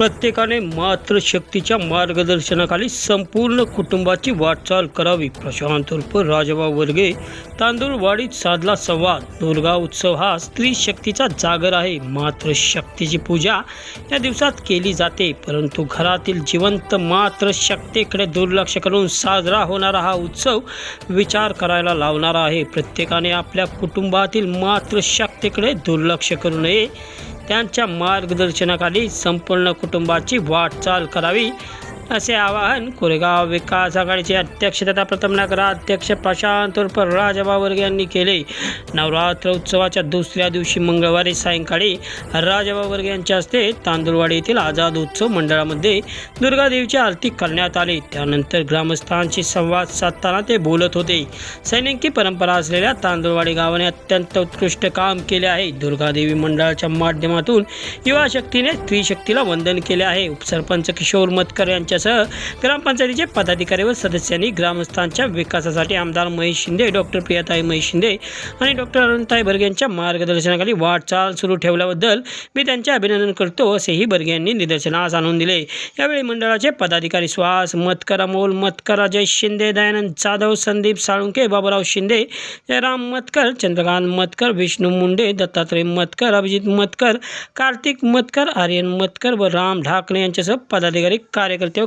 प्रत्येकाने मातृशक्तीच्या मार्गदर्शनाखाली संपूर्ण कुटुंबाची वाटचाल करावी. प्रशांत उर्फ राजबा वर्गे तांदूळवाडीत साधला संवाद. दुर्गा उत्सव हा स्त्री शक्तीचा जागर आहे. मात्र शक्तीची पूजा या दिवसात केली जाते. परंतु घरातील जिवंत मात्र शक्तीकडे दुर्लक्ष करून साजरा होणारा हा उत्सव विचार करायला लावणारा आहे. प्रत्येकाने आपल्या कुटुंबातील मात्र शक्तीकडे दुर्लक्ष करू नये. त्यांच्या मार्गदर्शनाखाली संपूर्ण कुटुंबाची वाटचाल करावी. असे आवाहन कोरेगाव विकास आघाडीचे अध्यक्ष तथा प्रथम नगराध्यक्ष प्रशांत उर्फ राजबावर्ग यांनी केले. नवरात्र उत्सवाच्या दुसऱ्या दिवशी मंगळवारी सायंकाळी राजबावर्ग यांच्या हस्ते तांदूळवाडी येथील आझाद उत्सव मंडळामध्ये दुर्गादेवीची आरती करण्यात आली. त्यानंतर ग्रामस्थांशी संवाद साधताना ते बोलत होते. सैनिकी परंपरा असलेल्या तांदूळवाडी गावाने अत्यंत उत्कृष्ट काम केले आहे. दुर्गादेवी मंडळाच्या माध्यमातून युवा शक्तीने स्त्री शक्तीला वंदन केले आहे. उपसरपंच किशोर मतकर यांच्यासह ग्रामपंचायतीचे पदाधिकारी व सदस्यांनी ग्रामस्थांच्या विकासासाठी आमदार महेश शिंदे डॉक्टर प्रियाताई महेश शिंदे आणि डॉक्टर अरुणताई बर्गे यांच्या मार्गदर्शनाखाली वाटचाल सुरू ठेवल्याबद्दल मी त्यांचे अभिनंदन करतो असेही बर्गे यांनी निदर्शनास आणून दिले. यावेळी मंडळाचे पदाधिकारी सुहास मतकर अमोल मतकर अजय शिंदे दयानंद जाधव संदीप साळुंके बाबूराव शिंदे जयराम मतकर चंद्रकांत मतकर विष्णू मुंडे दत्तात्रय मतकर अभिजित मतकर कार्तिक मतकर आर्यन मतकर व राम ढाकणे यांच्यासह पदाधिकारी कार्यकर्ते व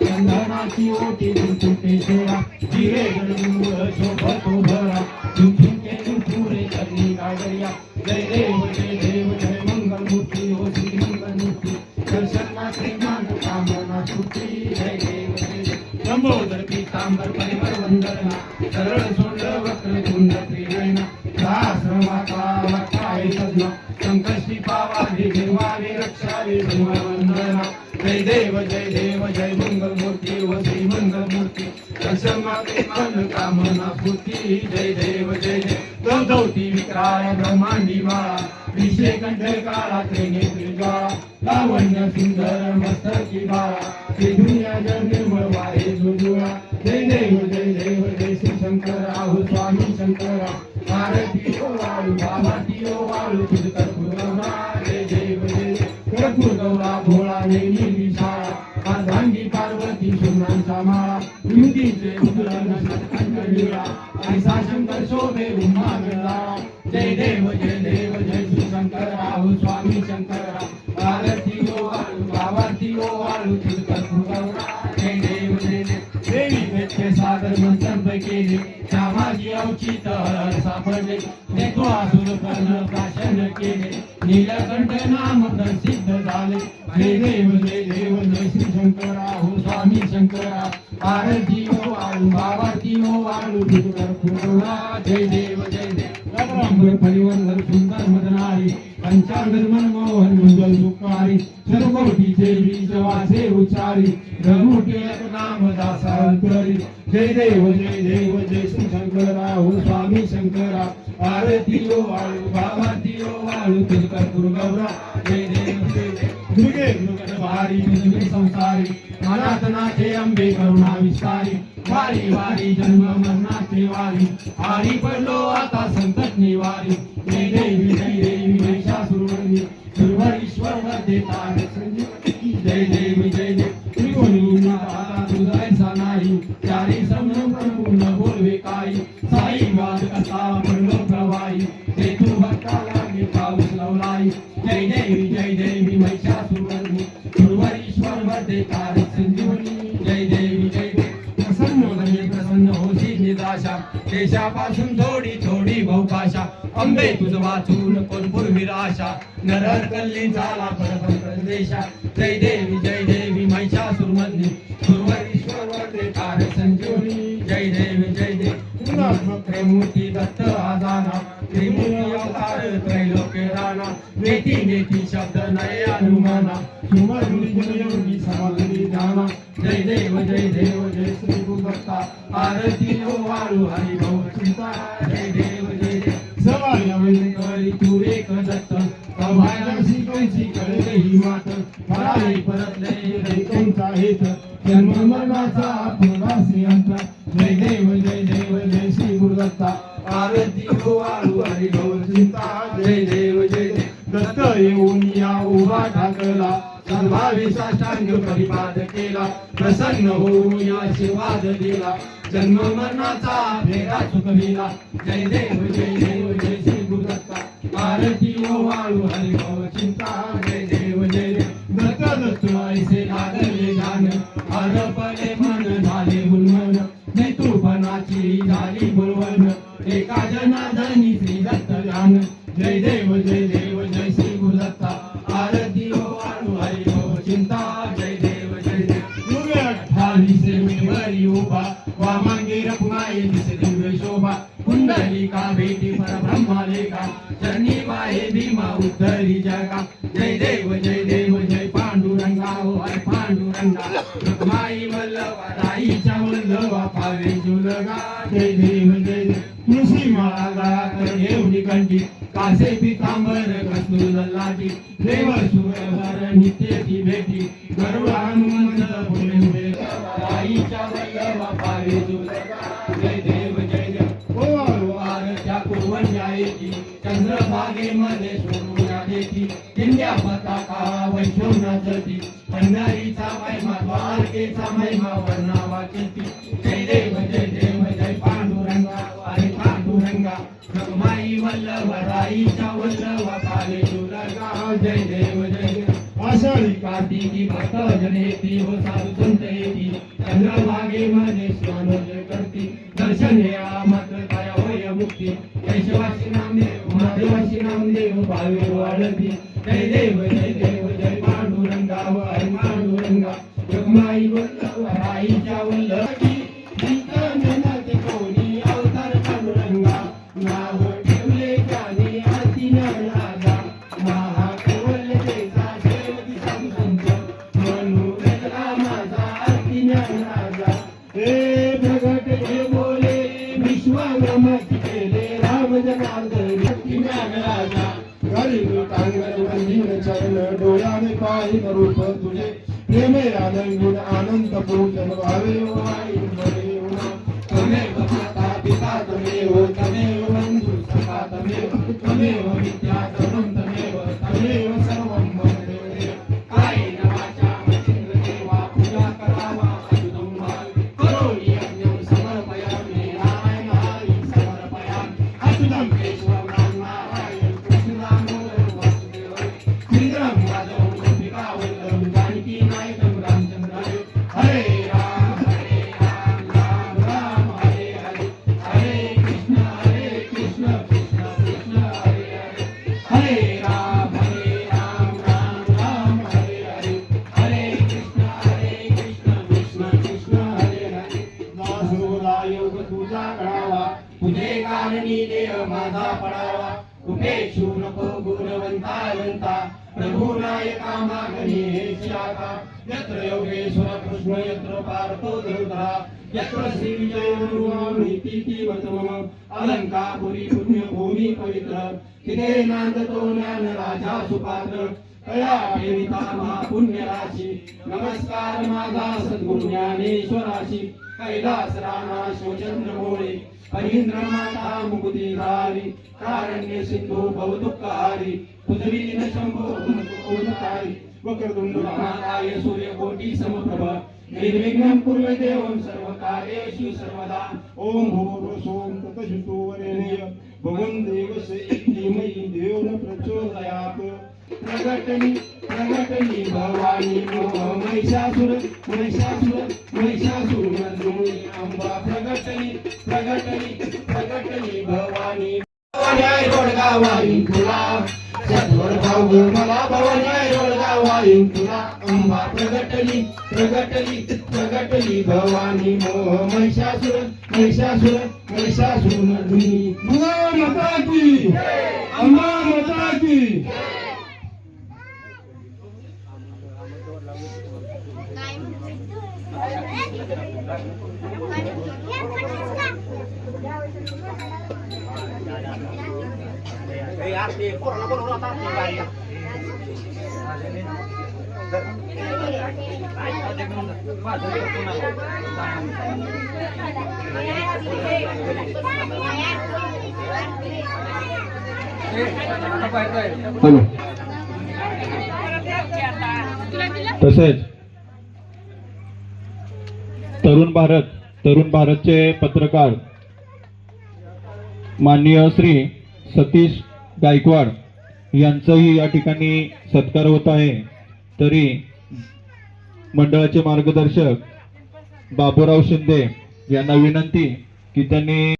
चंदनाची ओटी तुमचे शेरा जिरे गडमुळ शोभतो भरा झुमझुमके झुमझुरे करणी कागरिया जय देव जय देव जय मंगल मूर्ती हो श्री मंगल मूर्ती दर्शन मात्रे कामना जय देव जय देव लंबोदर पीतांबर वंदना सरळ सोंड वक्र कुंड संकष्टी पावारी निर्वाणी रक्षावी वंदना जय देव जय देव जय मंगल मूर्ती व श्री मंगल मूर्ती मन कामना पूर्ती जय देव जय जय दौदौती विक्राय ब्रह्मांडी माळा। विषय कंठ काळा त्रिनेत्री ज्वाळा। लावण्य सुंदर मस्तकी बाळा। श्री दुनिया जग निर्मळ वाहे जुजुळा। जय देव जय देव जय श्री शंकर आहो स्वामी शंकरा भारती वाळू बाबाती वाळू तुझ देव भोळा पार्वती सुमनांचा माळा युतीचे उदरण ऐसा शंकर शोभे उमा जय देव जय देव जय श्री राहू स्वामी शंकर भेटके सादर केले श्यामाजी अवचित हर सापडले. तो असुर कर्ण प्राशन केले. नीलकंठ नाम प्रसिद्ध झाले. हे देव जय देव जय श्री शंकरा. हो स्वामी शंकरा. आरती हो वाळू बाबाती हो वाळू. जय देव जय देव. रत्नांबर परिवर्तन सुंदर मदनारी पंचांगर मोहन मंगल सुखारी सर्वकोटीचे बीज वाचे उच्चारी रघुटे नाम दासांतरी जय देव जय देव जय श्री शंकरा हो स्वामी शंकरा। आरती ओ वाळू बाबाती ओ वाळू तिलकर दुर्गौरा। जय देव जय दुर्गे दुर्गत दुर्गे संसारी। मनातनाचे अंबे करुणा विस्तारी। वारी वारी जन्म मरणाचे वारी। आरी पडलो आता संकट निवारी। देवी देवी संजीवनी जय देवी जय देव बोलवे काही साई वाद पडलो प्रवाही ते तू पाऊस लावलाई जय देवी जय देवी संजीवनी जय देवी जय प्रसन्न प्रसन्न होशी निराशा. देशापासून थोडी थोडी बहुकाशा अंबे तुझ वाचून कोण पूर्वी आशा नरहर कल्ली झाला परपंच प्रदेशा. जय देवी जय देवी महिषासुरमर्दी सुरवरीश्वर वरदे तार संजीवनी जय देवी जय देवी. त्रिमूर्ती दत्त आदाना त्रिमूर्ती अवतार त्रैलोक्य नेती नेती शब्द नये अनुमाना. सुमधुरी जनयोगी समाधुरी जाना जय देव जय देव जय श्री गुरुदत्ता आरती हो वाळू हरी भाऊ चिंता. जय देव दत्त ही परतले हेत. जन्म मरणाचा आपला जय देव जय देव जय श्री गुरुदत्ता. हो हरी जय देव जय देव. दत्त येऊन या उभा ठाकला. सर्वावी साष्टांग परिपाद केला. प्रसन्न होऊन या आशीर्वाद दिला. जन्म मरणाचा फेरा चुकविला. जय देव जय देव. गुरुदत्ता ओ वाळू हरिभाव चिंता वामांगी रखुमाई दिसे दिव्य शोभा कुंडली का भेटी परब्रह्मा लेखा चरणी बाहे भीमा उद्धरी जगा जय देव जय देव जय पांडुरंगा हो हर पांडुरंगा रखमाई वल्लवा राईच्या वल्लभा पावे जुलगा जय देव जय देव तुळशी माळा गळा घेऊन कंठी कासे पितांबर कस्तूर लाटी देव सुर हर नित्य नित्यची भेटी गरुड हनुमंत पुढे वल्लभा जय देव जय देव ओ आरत्या कुरवंजा येती चंद्रभागेमध्ये सोडून देती पताका वैष्णवनाचती पंढरीचा महिमा द्वारकेचा महिमा वर्णावाची जय देव जय देव जय पांडुरंगा अरे पांडुरंगा। रखमाई वल्लभ राईच्या वल्लभ पाले दुर्गा जय देव जय देव। आषाढी कार्तिकी भक्त जनेती हो साधू महादेवाशी नामदेव भावे वाढती जय देव जय देव जय पांडुरंगा ananda bhojana vaayo vaayo vaayo tameva tata pita tameva tameva bandhu sata tameva tameva उपेक्षू नको गुणवंतावंता प्रभू नायका मागणी हे शिराका यत्र योगेश्वर कृष्ण यत्र पार्थो धरुधरा यत्र श्री विजय नीती मम। अलंकापुरी पुण्य भूमी पवित्र। तिथे नांदतो ज्ञान राजा सुपात्र। कया ठेविता महापुण्य राशी नमस्कार माझा सद्गुरु ज्ञानेश्वराशी कैलास राणा शिवचंद्र भोळे हरिंद्र माता मुकुती धारी कारण्य सिंधू भवदुःखहारी पृथ्वी न शंभो गुणकारी वक्रतुंड महाकाय सूर्यकोटी समप्रभ निर्विघ्नं कुरु देवं सर्वकार्येषु सर्वदा। ओम भूर्भुवस्सुं ततः वरेण्य भगवन् देवस्य धीमहि देव न प्रचोदयात्। प्रगटनी प्रगटनी भवानी मोह महिषासुर वाईन तुला भवानी रोडगा वाईन तुला अंबा प्रगटली प्रगटली प्रगटली भवानी. मोह महिषासुर महिषासुर महिषासुर Thank you. तसेच तरुण भारत तरुण भारतचे पत्रकार माननीय श्री सतीश गायकवाड यांचंही या ठिकाणी सत्कार होत आहे. तरी मंडळाचे मार्गदर्शक बाबूराव शिंदे यांना विनंती की त्यांनी